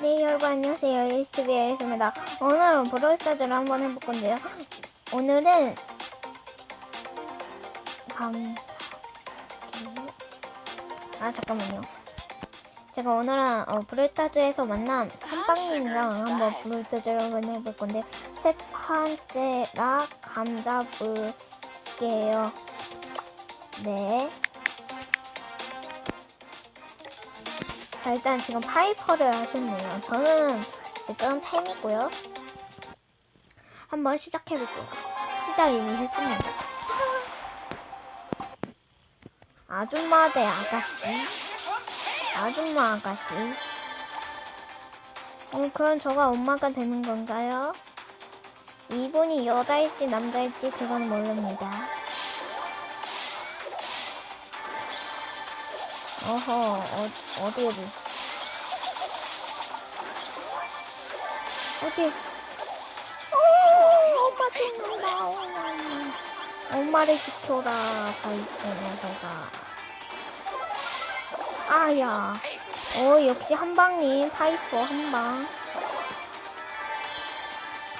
네 여러분 안녕하세요. 리스트비엘입니다. 오늘은 브롤스타즈를 한번 해볼 건데요. 오늘은 밤... 아 잠깐만요. 제가 오늘은 어, 브롤스타즈에서 만난 한방님이랑 한번 브롤스타즈를 한번 해볼 건데 세 번째라 감 잡을게요. 네 자, 일단 지금 파이퍼를 하셨네요. 저는 지금 팸이고요. 한번 시작해볼게요. 시작 이미 했습니다. 아줌마 대 아가씨. 아줌마 아가씨. 어, 그럼 저가 엄마가 되는 건가요? 이분이 여자일지 남자일지 그건 모릅니다. 어허, 어, 어디, 어디. 어디? 어, 오빠 죽는다. 엄마. 엄마를 지켜라, 바이퍼 녀석아. 아야. 어, 역시 한방님, 파이퍼 한방.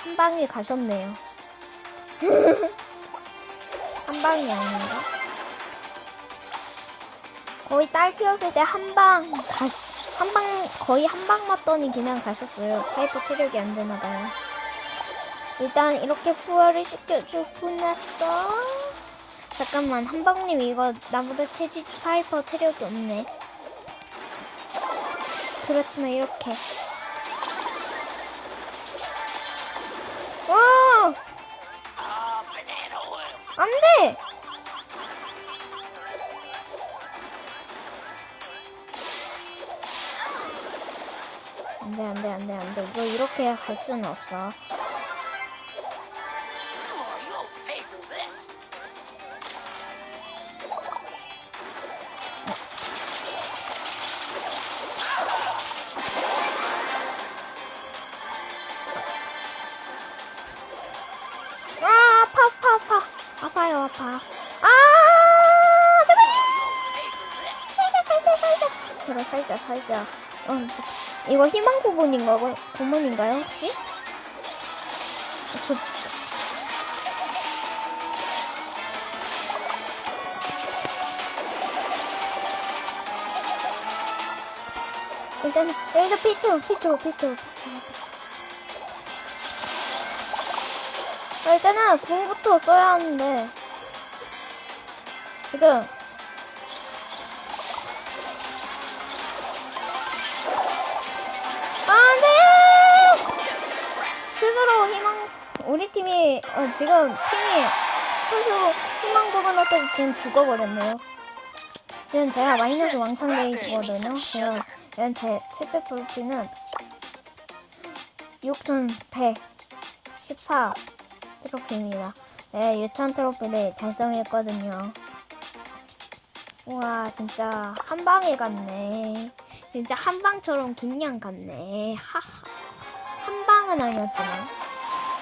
한방에 가셨네요. 한방이 아닌가? 거의 딸 피웠을 때 한 방, 가, 한 방, 거의 한 방 맞더니 그냥 가셨어요. 파이퍼 체력이 안 되나봐요. 일단 이렇게 부활을 시켜주고 났어. 잠깐만, 한방님 이거 나보다 체지, 파이퍼 체력이 없네. 그렇지만 이렇게. 오! 안 돼! 안돼 안돼 안돼 안돼. 이거 이렇게 갈 수는 없어. 살자 살자 지- 이거 희망 고문인가 고문인가요 혹시? 저 일단 일단 피쳐 피쳐 피쳐 피쳐 피쳐 아, 일단은 궁부터 써야 하는데 지금 스스로 희망 우리 팀이 어, 지금 팀이 스스로 희망 고문할 때 지금 죽어버렸네요 지금 제가 마이너스 왕창 돼 있거든요 제가 이런 제 실패 프로피는 6114 트로피입니다. 네, 6,000 트로피를 달성했거든요. 우와, 진짜 한 방에 갔네. 진짜 한 방처럼 그냥 갔네. 하하. 한 방은 아니었지만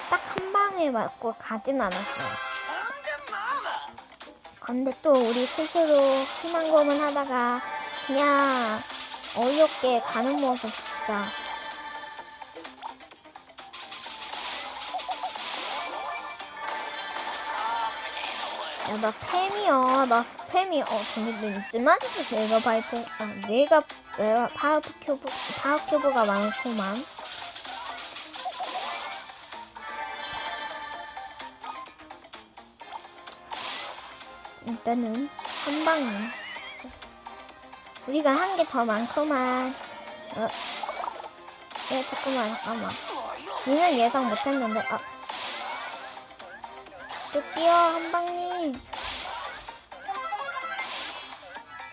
딱 한 방에 맞고 가진 않았어요. 근데 또 우리 스스로 희망고문 하다가 그냥 어이없게 가는 모습 진짜 야, 나 팸이야. 나 팸이, 어, 정해져 있지만, 내가 바이퍼, 아, 내가, 내가 파워 큐브, 파워 큐브가 많구만. 일단은, 한 방에. 우리가 한개더 많구만. 어, 예, 잠깐만, 잠깐만. 지는 예상 못했는데, 아. 드디어 한방님.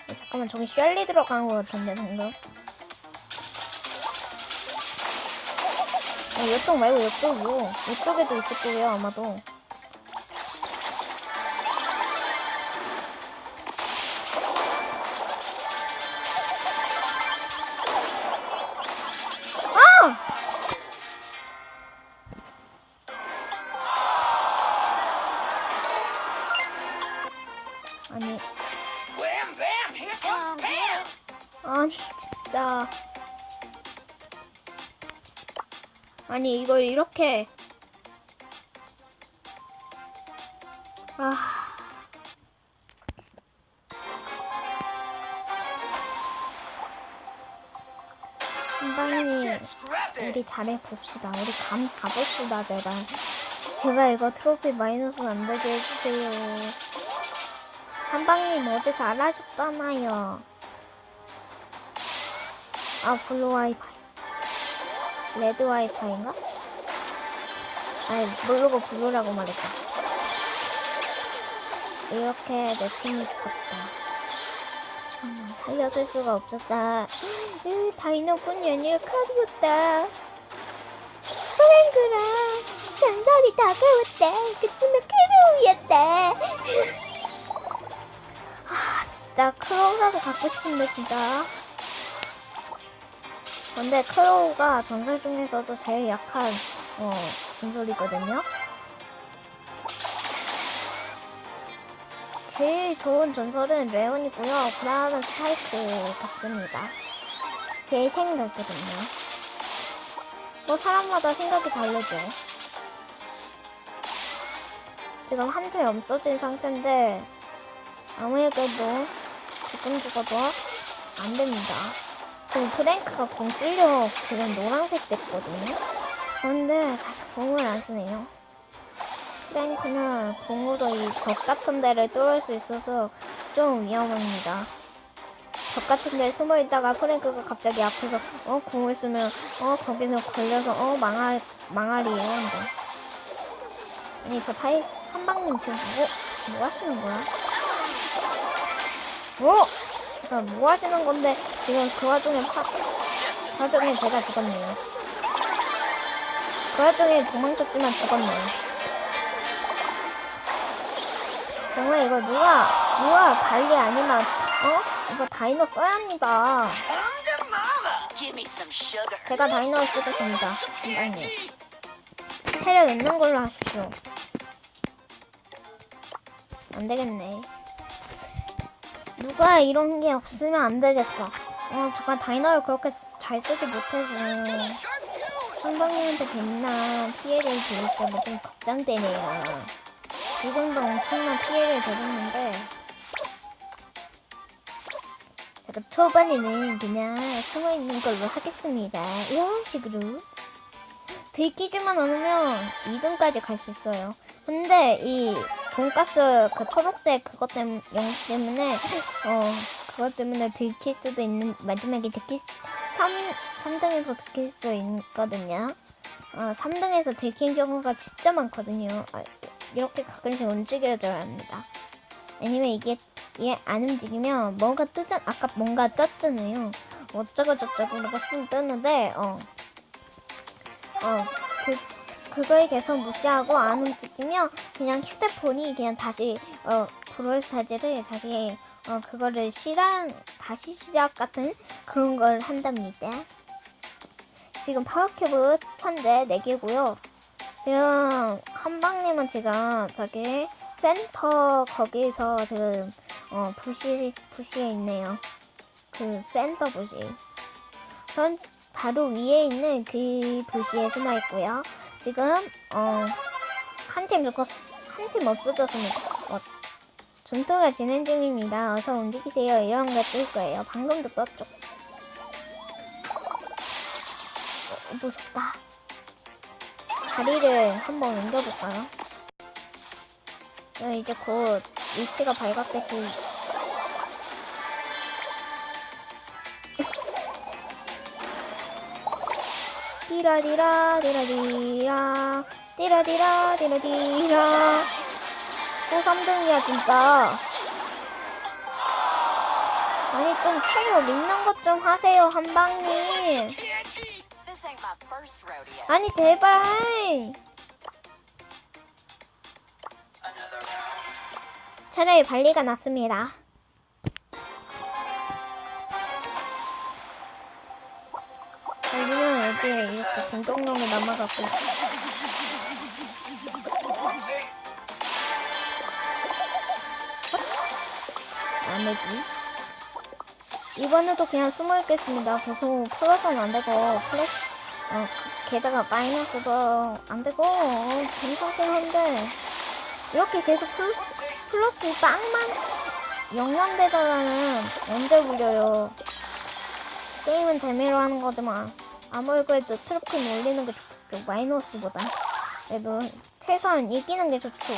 어, 잠깐만 저기 셜리 들어간 것 같은데 방금. 어, 이쪽 말고 이쪽이요. 이쪽에도 있을 거예요 아마도. 아니 Pam! 아니 진짜 아니 이걸 이렇게 아 한방님 우리 잘해 봅시다. 우리 감 잡읍시다 제발. 제발 이거 트로피 마이너스 안 되게 해주세요. 한방님 어제 잘하셨잖아요. 아 블루 와이파이. 레드 와이파이인가? 아니 모르고 블루라고 말했다. 이렇게 내 팀이 죽었다. 정말 살려줄 수가 없었다. 으, 다이노뿐이 아니라 칼이었다. 프랭크랑 전설이 다가왔다. 그치만 크로우였다. 아 진짜 크로우라도 갖고 싶은데 진짜. 근데 크로우가 전설 중에서도 제일 약한 어, 전설이거든요. 제일 좋은 전설은 레온이고요. 그 다음은 스파이크 같습니다. 제 생각이거든요. 뭐 사람마다 생각이 다르죠. 지금 한줄 없어진 상태인데 아무에게도 지금 죽어도 안 됩니다. 지금 프랭크가 공 쓸려 지금 노란색 됐거든요. 그런데 다시 공을 안 쓰네요. 프랭크는 공으로 이 벽 같은 데를 뚫을 수 있어서 좀 위험합니다. 벽 같은 데 숨어 있다가 프랭크가 갑자기 앞에서 어 궁을 쓰면 어 거기서 걸려서 어 망할 망할이에요. 이제. 아니 저 파이 한방님 지금 뭐, 뭐 하시는 거야? 뭐? 그러니까 뭐 하시는 건데 지금 그 와중에 파, 그 와중에 제가 죽었네요. 그 와중에 도망쳤지만 죽었네요. 정말 이거 누가 누가 관리 아니면 어 이거 다이노 써야 합니다. 제가 다이노를 쓰겠습니다. 한방님 체력 있는 걸로 하십시오. 안 되겠네. 누가 이런 게 없으면 안 되겠어. 어, 제가 다이너를 그렇게 잘 쓰지 못해서 한방님한테 괜나 피해를 드릴까봐 좀 걱정되네요. 지금도 엄청난 피해를 드렸는데 제가 초반에는 그냥 숨어있는 걸로 하겠습니다. 이런 식으로 들키지만 않으면 2등까지 갈 수 있어요. 근데 이 돈가스 그 초록색 그것 때문 영 때문에 어 그것 때문에 들킬 수도 있는 마지막에 들킬 3 3등에서 들킬 수 있거든요. 어 3등에서 들킨 경우가 진짜 많거든요. 아, 이렇게 가끔씩 움직여줘야 합니다. 아니면 이게 이게 안 움직이면 뭔가 뜨잖 아까 뭔가 떴잖아요. 어쩌고 저쩌고 쓰 뜨는데 어. 어, 그, 그걸 계속 무시하고 안 움직이면 그냥 휴대폰이 그냥 다시, 어, 브롤 스타즈를 다시, 어, 그거를 실행, 다시 시작 같은 그런 걸 한답니다. 지금 파워큐브 현재 4개고요. 지금 한방님은 지금 저기 센터 거기서 지금, 어, 부시, 부시에 있네요. 그 센터 부시. 전 바로 위에 있는 그 부시에 숨어 있고요. 지금 어, 한 팀 죽었, 한팀 없어졌습니다. 어, 전투가 진행 중입니다. 어서 움직이세요. 이런 거 뜰 거예요. 방금도 떴죠. 어, 무섭다. 자리를 한번 옮겨볼까요? 네, 이제 곧 위치가 발각되기 띠라디라 띠라디라 띠라디라 띠라디라. 또 3등이야 진짜. 아니 좀 체력 있는 것 좀 하세요 한방님. 아니 제발. 차라리 발리가 낫습니다 여기에 이렇게 공동용에 남아갖고. 안되지 이번에도 그냥 숨어 있겠습니다. 계속 풀어서는 안 되고 플래시 어, 그- 게다가 마이너스도 안 되고 괜찮긴 한데 이렇게 계속 플, 플러스 빵만 영양되다가는 언제 울려요? 게임은 재미로 하는 거지만 아무리 그래도 트로피 올리는 게 좋죠 마이너스보다. 그래도 최소한 이기는 게 좋죠.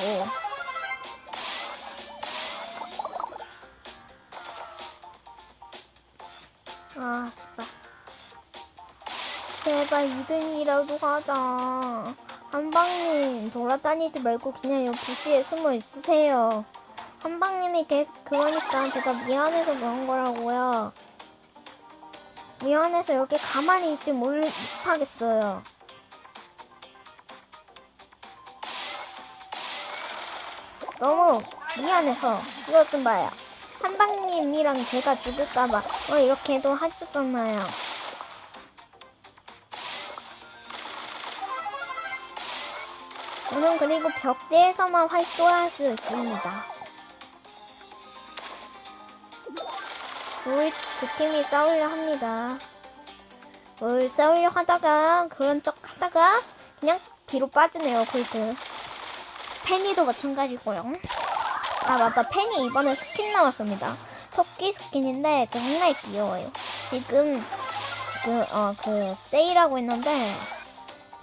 아 제발 제발 2등이라도 가자. 한방님 돌아다니지 말고 그냥 여기 부시에 숨어 있으세요. 한방님이 계속 그러니까 제가 미안해서 그런 거라고요 미안해서 여기 가만히 있지 못- 못하겠어요. 너무 미안해서 이것 좀 봐요. 한방님이랑 제가 죽을까봐 어 이렇게도 하셨잖아요. 저는 그리고 벽대에서만 활동할 수 있습니다. 둘, 두 팀이 싸우려 합니다. 뭘 싸우려 하다가 그런 척 하다가 그냥 뒤로 빠지네요, 골드. 페니도 마찬가지고요. 아 맞다, 페니 이번에 스킨 나왔습니다. 토끼 스킨인데 정말 귀여워요. 지금 지금 어 그 세일하고 있는데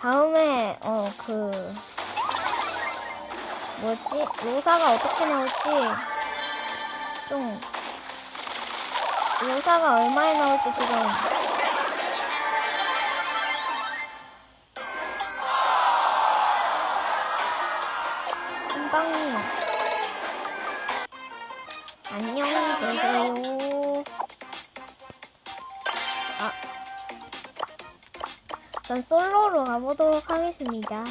다음에 어 그 뭐지 로사가 어떻게 나올지 좀 로사가 얼마에 나올지 지금 한방님 안녕히 계세요 아. 전 솔로로 가보도록 하겠습니다.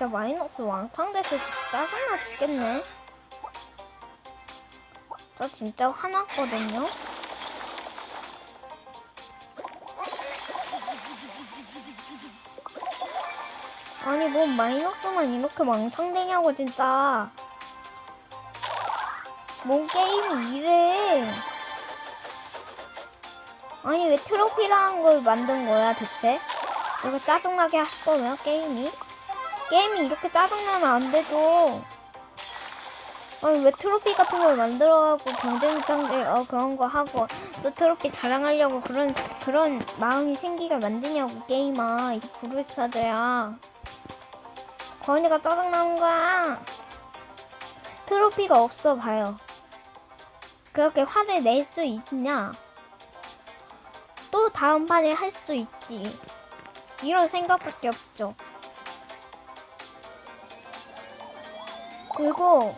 진짜 마이너스 왕창 돼서 진짜 짜증나 죽겠네. 저 진짜 화났거든요. 아니 뭐 마이너스만 이렇게 왕창 되냐고 진짜. 뭔 게임이 이래? 아니 왜 트로피라는 걸 만든 거야 대체? 이거 짜증나게 할 거면 게임이? 게임이 이렇게 짜증나면 안 되죠. 아니 왜 트로피 같은 걸 만들어가고 경쟁장들 어 그런 거 하고 또 트로피 자랑하려고 그런 그런 마음이 생기게 만드냐고 게임아 이 브루스타드야. 거은이가 짜증나는 거야. 트로피가 없어 봐요. 그렇게 화를 낼 수 있냐? 또 다음 판에 할 수 있지. 이런 생각밖에 없죠. 그리고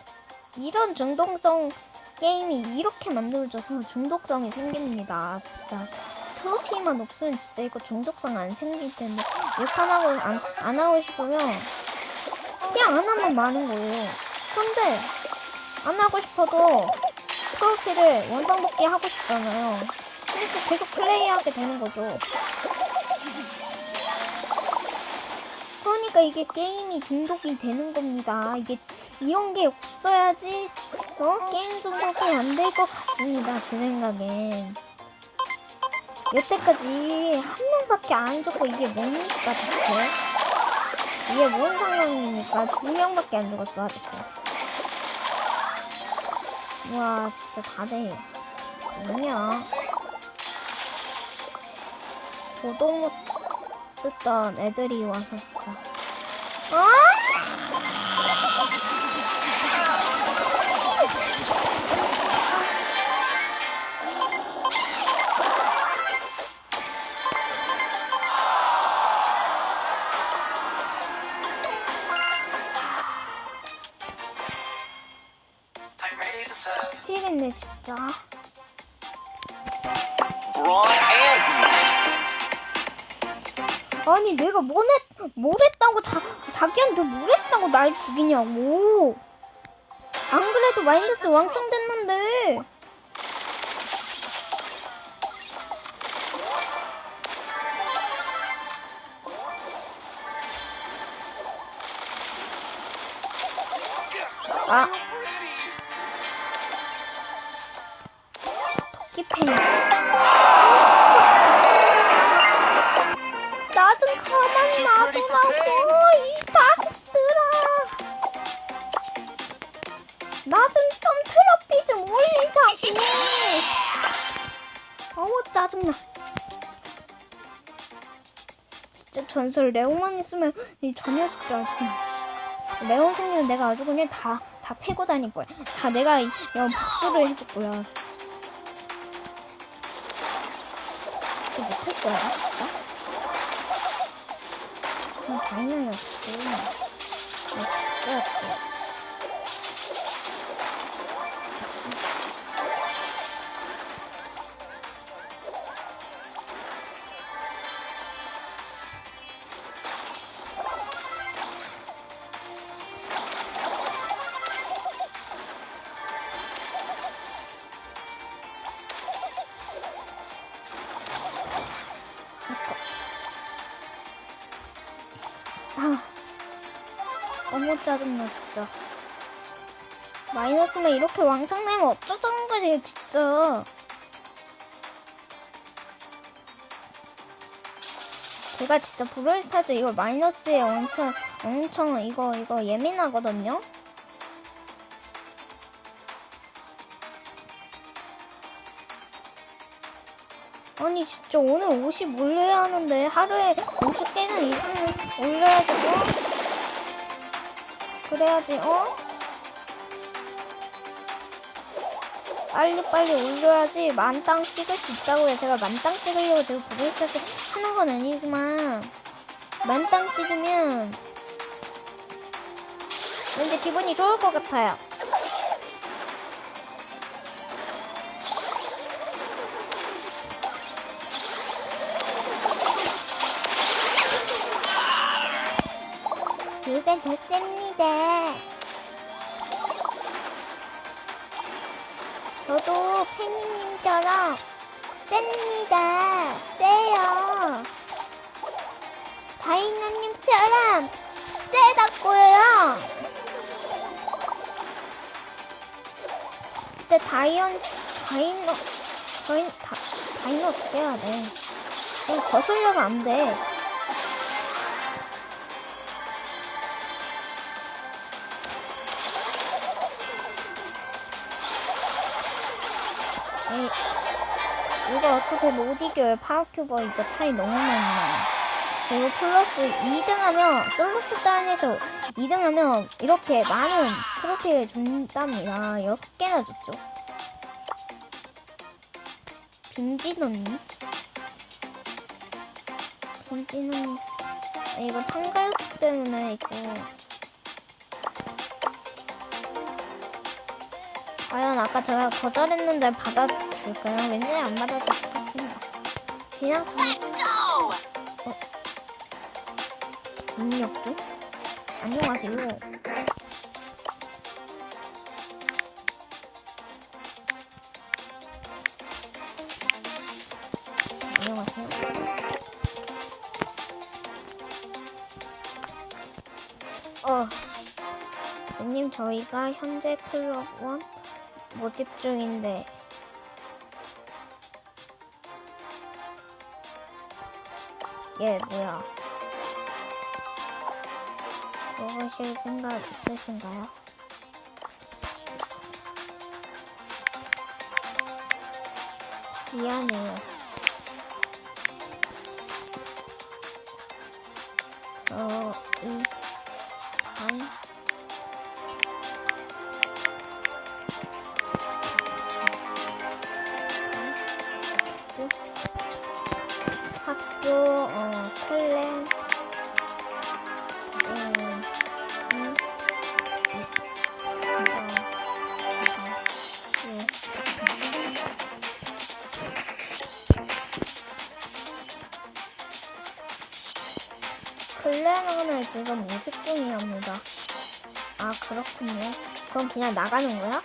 이런 중독성 게임이 이렇게 만들어져서 중독성이 생깁니다. 진짜 트로피만 없으면 진짜 이거 중독성 안 생길 텐데 이렇게 안 하고 안, 안 하고 싶으면 그냥 안 하면 많은 거예요. 근데 안 하고 싶어도 트로피를 원상복귀 하고 싶잖아요. 그러니까 계속 플레이하게 되는 거죠. 그러니까 이게 게임이 중독이 되는 겁니다. 이게 이런 게 없어야지 어 게임 중독이 안 될 것 같습니다. 제 생각엔. 여태까지 한 명밖에 안 죽고 이게 뭡니까 대체? 이게 뭔 상황입니까? 두 명밖에 안 죽었어 아직도. 와 진짜 다돼. 뭐냐? 보도 못 듣던 애들이 와서 진짜. 아! 아니 내가 뭘, 했, 뭘 했다고 자, 자기한테 뭘 했다고 날 죽이냐고. 안 그래도 마이너스 왕창 됐는데. 아, 어우 짜증나. 진짜 전설 레오만 있으면 이저 녀석들 레온 생기면 내가 아주 그냥 다, 다 패고 다닐 거야. 다 내가 이, 이 복수를 해줄 거야. 못할 거야 진짜. 당연히 그냥 없었어 너무 짜증나 진짜. 마이너스면 이렇게 왕창 내면 어쩌자는 거지 진짜. 제가 진짜 브롤스타즈 이거 마이너스에 엄청 엄청 이거 이거 예민하거든요. 아니 진짜 오늘 50 올려야 하는데 하루에 50개는 이상은 올려야지 어? 그래야지 어? 빨리빨리 올려야지 만땅 찍을 수 있다고 해 제가 만땅 찍으려고 지금 브레이크를 하는 건 아니지만 만땅 찍으면 왠지 기분이 좋을 것 같아요 그게 됐습니다. 저도 팬이님처럼 셉니다. 세요. 다이나님처럼 세다고요. 그때 다이언, 다이노, 저희 다, 다이노 어떻게 해야 돼? 이거 거슬려서 안 돼. 어차피 못 이겨요. 파워큐버 이거 차이 너무 많이 나요. 그리고 플러스 2등하면 솔로스 단에서 2등하면 이렇게 많은 트로피를 준답니다. 6개나 줬죠. 빈진 언니? 빈진 언니. 아, 이거 참가육 때문에 이거 과연 아까 제가 거절했는데 받아줄까요? 왠지 안 받아줄 것 같습니다. 그냥 좀 Go! 능력도? 안녕하세요. 안녕하세요. 어, 님 저희가 현재 클럽원 모집 중인데 얘 뭐야? 먹으실 생각 있으신가요? 미안해요. 어, 지금 모집 중이랍니다. 아, 그렇군요. 그럼 그냥 나가는 거야?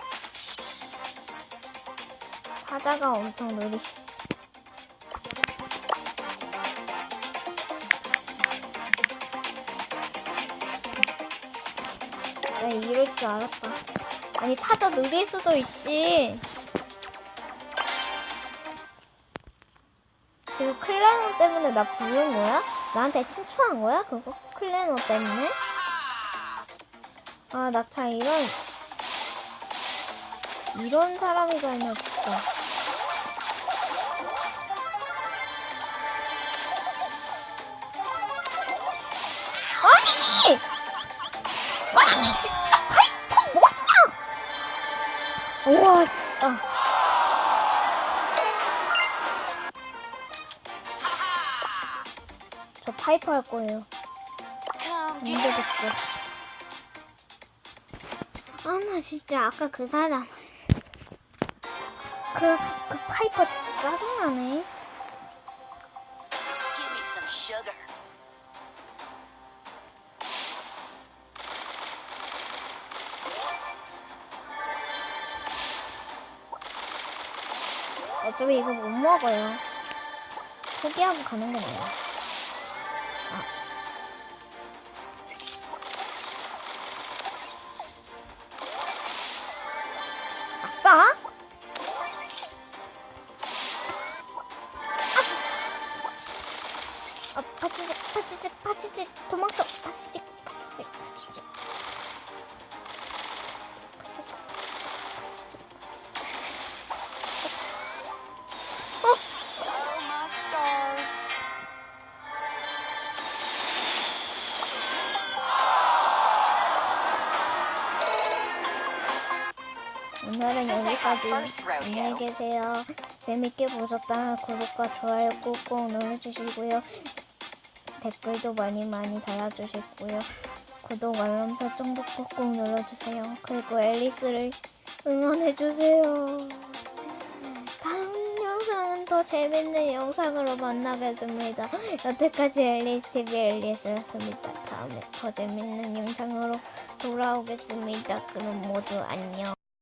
하다가 엄청 느리. 나 이럴 줄 알았다. 아니 타자 느릴 수도 있지. 지금 클레노 때문에 나 부른 거야? 나한테 친추한 거야? 그거 클레노 때문에? 아, 나 참 이런 이런 사람이가 있나 진짜. 아니 진짜? 우와 진짜. 저 파이프 할 거예요. 안 되겠어. 아, 나 진짜 아까 그 사람. 그, 그 파이퍼 진짜 짜증나네. 어차피 이거 못 먹어요. 포기하고 가는 게 나아요. 여기까지. 안녕히 계세요. 재밌게 보셨다면 구독과 좋아요 꾹꾹 눌러주시고요. 댓글도 많이 많이 달아주시고요. 구독 알람 설정도 꾹꾹 눌러주세요. 그리고 앨리스를 응원해주세요. 다음 영상은 더 재밌는 영상으로 만나겠습니다. 여태까지 앨리스 TV 앨리스였습니다. 다음에 더 재밌는 영상으로 돌아오겠습니다. 그럼 모두 안녕.